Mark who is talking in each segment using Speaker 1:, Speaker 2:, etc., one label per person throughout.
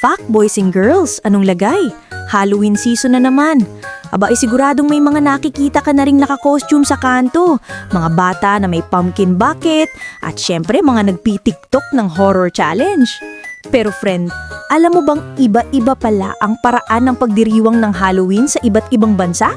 Speaker 1: Fuck boys and girls, anong lagay? Halloween season na naman. Aba, ay siguradong may mga nakikita ka na ring naka-costume sa kanto. Mga bata na may pumpkin bucket at syempre mga nagpi-tiktok ng horror challenge. Pero friend, alam mo bang iba-iba pala ang paraan ng pagdiriwang ng Halloween sa iba't ibang bansa?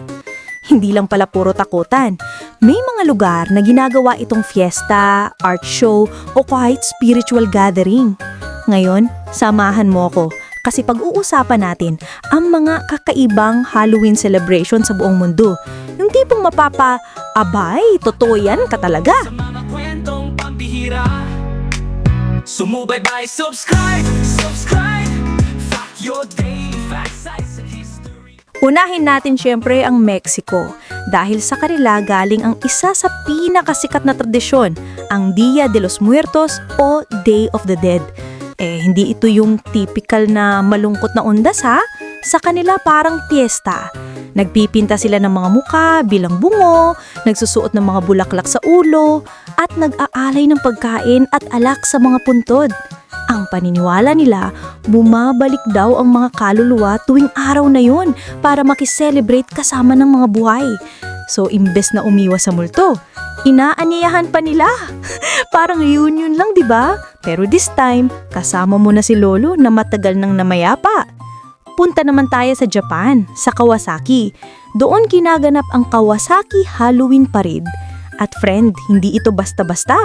Speaker 1: Hindi lang pala puro takutan. May mga lugar na ginagawa itong fiesta, art show o kahit spiritual gathering. Ngayon, samahan mo ako kasi pag-uusapan natin ang mga kakaibang Halloween celebration sa buong mundo. Yung tipong mapapa, abay, totoo yan ka talaga.
Speaker 2: Sa mga kwentong pambihira Sumubaybay, subscribe, subscribe Fact your daily facts, size, history
Speaker 1: Unahin natin syempre ang Mexico dahil sa kanila galing ang isa sa pinakasikat na tradisyon, ang Dia de los Muertos o Day of the Dead. Eh, hindi ito yung typical na malungkot na undas ha. Sa kanila parang piyesta. Nagpipinta sila ng mga muka bilang bungo, nagsusuot ng mga bulaklak sa ulo, at nag-aalay ng pagkain at alak sa mga puntod. Ang paniniwala nila, bumabalik daw ang mga kaluluwa tuwing araw na yon para makiselebrate kasama ng mga buhay. So imbes na umiwas sa multo, inaaniyahan pa nila. Parang reunion lang, di ba? Pero this time, kasama mo na si Lolo na matagal nang namayapa. Punta naman tayo sa Japan, sa Kawasaki. Doon kinaganap ang Kawasaki Halloween Parade. At friend, hindi ito basta-basta.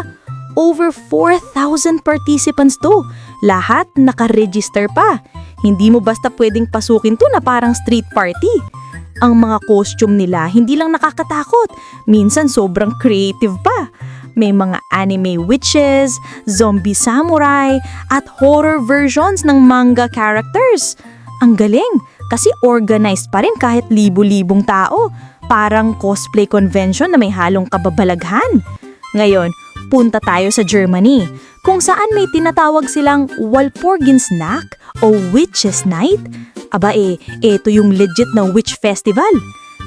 Speaker 1: Over 4,000 participants to. Lahat nakaregister pa. Hindi mo basta pwedeng pasukin to na parang street party. Ang mga costume nila hindi lang nakakatakot, minsan sobrang creative pa. May mga anime witches, zombie samurai, at horror versions ng manga characters. Ang galing, kasi organized pa rin kahit libu-libong tao. Parang cosplay convention na may halong kababalaghan. Ngayon, punta tayo sa Germany, kung saan may tinatawag silang Walpurgisnacht o Witches Night. Aba eh, ito yung legit na witch festival.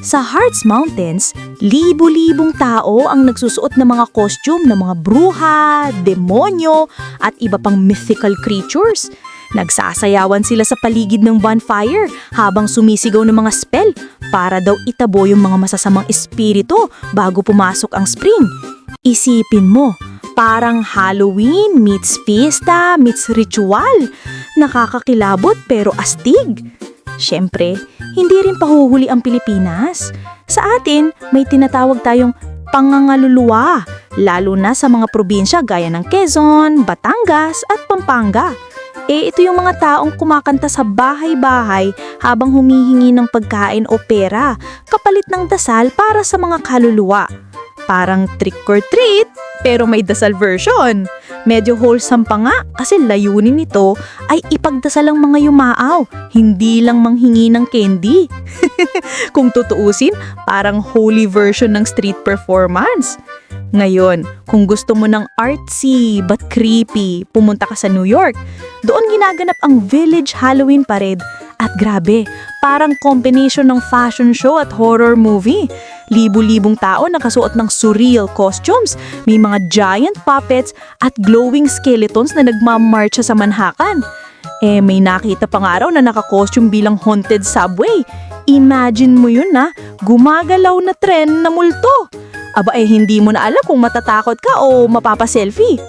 Speaker 1: Sa Harz Mountains, libo-libong tao ang nagsusuot ng mga costume ng mga bruha, demonyo, at iba pang mythical creatures. Nagsasayawan sila sa paligid ng bonfire habang sumisigaw ng mga spell para daw itabo yung mga masasamang espiritu bago pumasok ang spring. Isipin mo, parang Halloween meets fiesta meets ritual. Nakakakilabot pero astig. Siyempre, hindi rin pahuhuli ang Pilipinas. Sa atin, may tinatawag tayong pangangaluluwa, lalo na sa mga probinsya gaya ng Quezon, Batangas at Pampanga. Eh ito yung mga taong kumakanta sa bahay-bahay habang humihingi ng pagkain o pera kapalit ng dasal para sa mga kaluluwa. Parang trick or treat, pero may dasal version. Medyo wholesome pa nga kasi layunin nito ay ipagdasal ang mga yumaaw, hindi lang manghingi ng candy. Kung tutuusin, parang holy version ng street performance. Ngayon, kung gusto mo ng artsy but creepy, pumunta ka sa New York. Doon ginaganap ang Village Halloween Parade. At grabe, parang combination ng fashion show at horror movie. Libu-libong tao nakasuot ng surreal costumes, may mga giant puppets at glowing skeletons na nagmamarcha sa Manhattan. Eh, may nakita pang araw na naka-costume bilang haunted subway. Imagine mo yun na, gumagalaw na tren na multo. Aba eh, hindi mo na alam kung matatakot ka o mapapaselfie.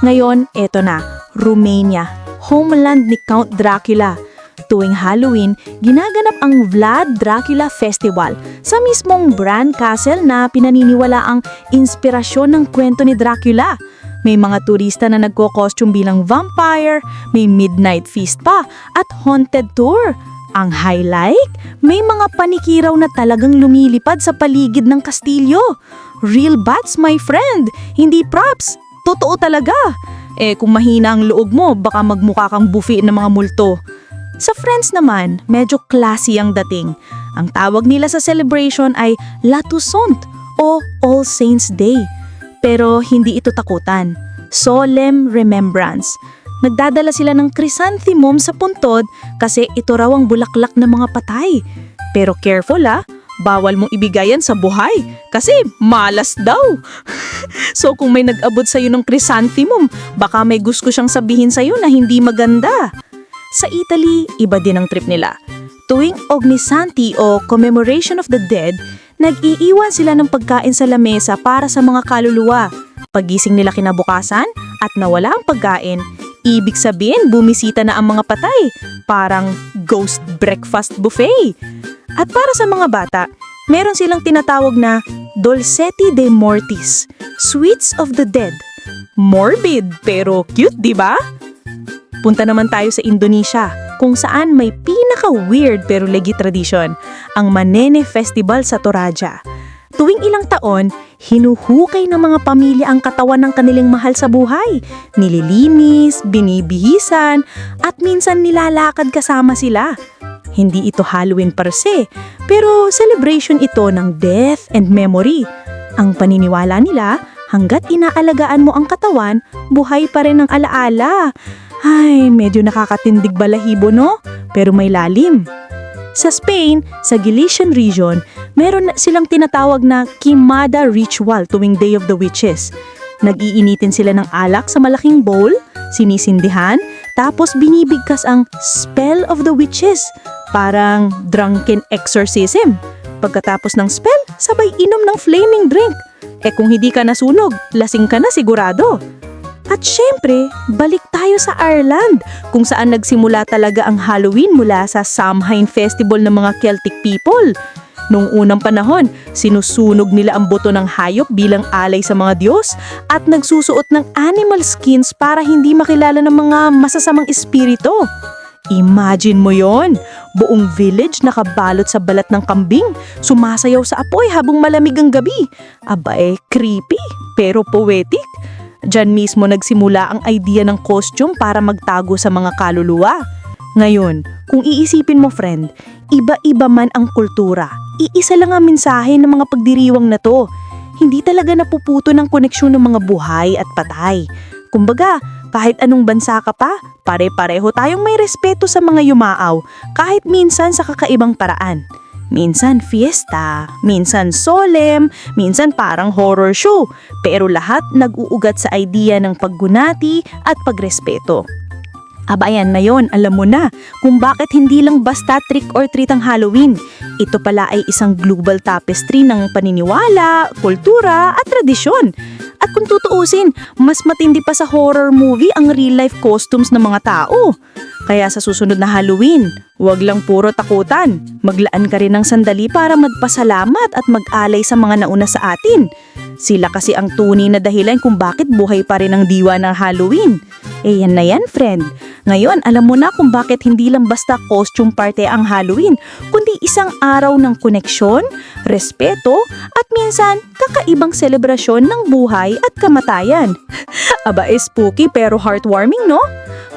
Speaker 1: Ngayon, eto na, Romania, homeland ni Count Dracula. Tuwing Halloween, ginaganap ang Vlad Dracula Festival sa mismong Bran Castle na pinaniniwala ang inspirasyon ng kwento ni Dracula. May mga turista na nagko-costume bilang vampire, may midnight feast pa, at haunted tour. Ang highlight, may mga panikiraw na talagang lumilipad sa paligid ng kastilyo. Real bats, my friend, hindi props. Totoo talaga. Eh kung mahina ang loob mo, baka magmukha kang buffet ng mga multo. Sa friends naman, medyo classy ang dating. Ang tawag nila sa celebration ay La Toussaint o All Saints Day. Pero hindi ito takutan. Solemn remembrance. Nagdadala sila ng chrysanthemum sa puntod kasi ito raw ang bulaklak ng mga patay. Pero careful ah, bawal mong ibigayan sa buhay kasi malas daw. so kung may nag-abot sa'yo ng chrysanthemum, baka may gusto siyang sabihin sa'yo na hindi maganda. Sa Italy, iba din ang trip nila. Tuwing Ognisanti o Commemoration of the Dead, nag-iiwan sila ng pagkain sa lamesa para sa mga kaluluwa. Pagising nila kinabukasan at nawala ang pagkain, ibig sabihin bumisita na ang mga patay. Parang ghost breakfast buffet. At para sa mga bata, meron silang tinatawag na Dolcetti de Mortis, Sweets of the Dead. Morbid pero cute, di ba? Punta naman tayo sa Indonesia, kung saan may pinaka-weird pero legit tradition, ang Manene Festival sa Toraja. Tuwing ilang taon, hinuhukay ng mga pamilya ang katawan ng kanilang mahal sa buhay. Nililinis, binibihisan, at minsan nilalakad kasama sila. Hindi ito Halloween per se, pero celebration ito ng death and memory. Ang paniniwala nila, hanggat inaalagaan mo ang katawan, buhay pa rin ang alaala. Ay, medyo nakakatindig balahibo no? Pero may lalim. Sa Spain, sa Galician region, meron silang tinatawag na Quimada Ritual tuwing Day of the Witches. Nag-iinitin sila ng alak sa malaking bowl, sinisindihan, tapos binibigkas ang Spell of the Witches, parang drunken exorcism. Pagkatapos ng spell, sabay inom ng flaming drink. Eh kung hindi ka nasunog, lasing ka na sigurado. At syempre, balik tayo sa Ireland, kung saan nagsimula talaga ang Halloween mula sa Samhain Festival ng mga Celtic people. Noong unang panahon, sinusunog nila ang buto ng hayop bilang alay sa mga Diyos at nagsusuot ng animal skins para hindi makilala ng mga masasamang espiritu. Imagine mo yon, buong village nakabalot sa balat ng kambing, sumasayaw sa apoy habang malamig ang gabi. Aba eh, creepy, pero poetic. Diyan mismo nagsimula ang idea ng costume para magtago sa mga kaluluwa. Ngayon, kung iisipin mo friend, iba-iba man ang kultura. Iisa lang ang mensahe ng mga pagdiriwang na to. Hindi talaga napuputo ng koneksyon ng mga buhay at patay. Kumbaga, kahit anong bansa ka pa, pare-pareho tayong may respeto sa mga yumaaw, kahit minsan sa kakaibang paraan. Minsan fiesta, minsan solemn, minsan parang horror show, pero lahat nag-uugat sa idea ng paggunati at pagrespeto. Aba yan na yon, alam mo na kung bakit hindi lang basta trick or treat ang Halloween. Ito pala ay isang global tapestry ng paniniwala, kultura at tradisyon. At kung tutuusin, mas matindi pa sa horror movie ang real life costumes ng mga tao. Kaya sa susunod na Halloween, huwag lang puro takutan. Maglaan ka rin ng sandali para magpasalamat at mag-alay sa mga nauna sa atin. Sila kasi ang tunay na dahilan kung bakit buhay pa rin ang diwa ng Halloween. Eh yan na yan, friend. Ngayon, alam mo na kung bakit hindi lang basta costume party ang Halloween, kundi isang araw ng koneksyon, respeto, at minsan kakaibang selebrasyon ng buhay at kamatayan. Aba, eh, spooky pero heartwarming, no?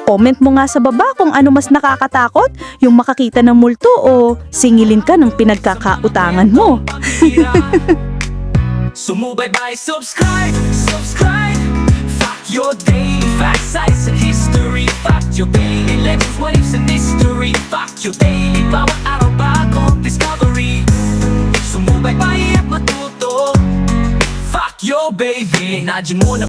Speaker 1: Comment mo nga sa baba kung ano mas nakakatakot, yung makakita ng multo o singilin ka ng pinagkakautangan mo.
Speaker 2: Sumubaybay, subscribe, subscribe. Fact your daily facts, size and history. Fact your daily legends, what ifs and history. Fact your daily, bawat araw bagong discovery Sumubaybay at matuto. Fact your baby, nadyan mo na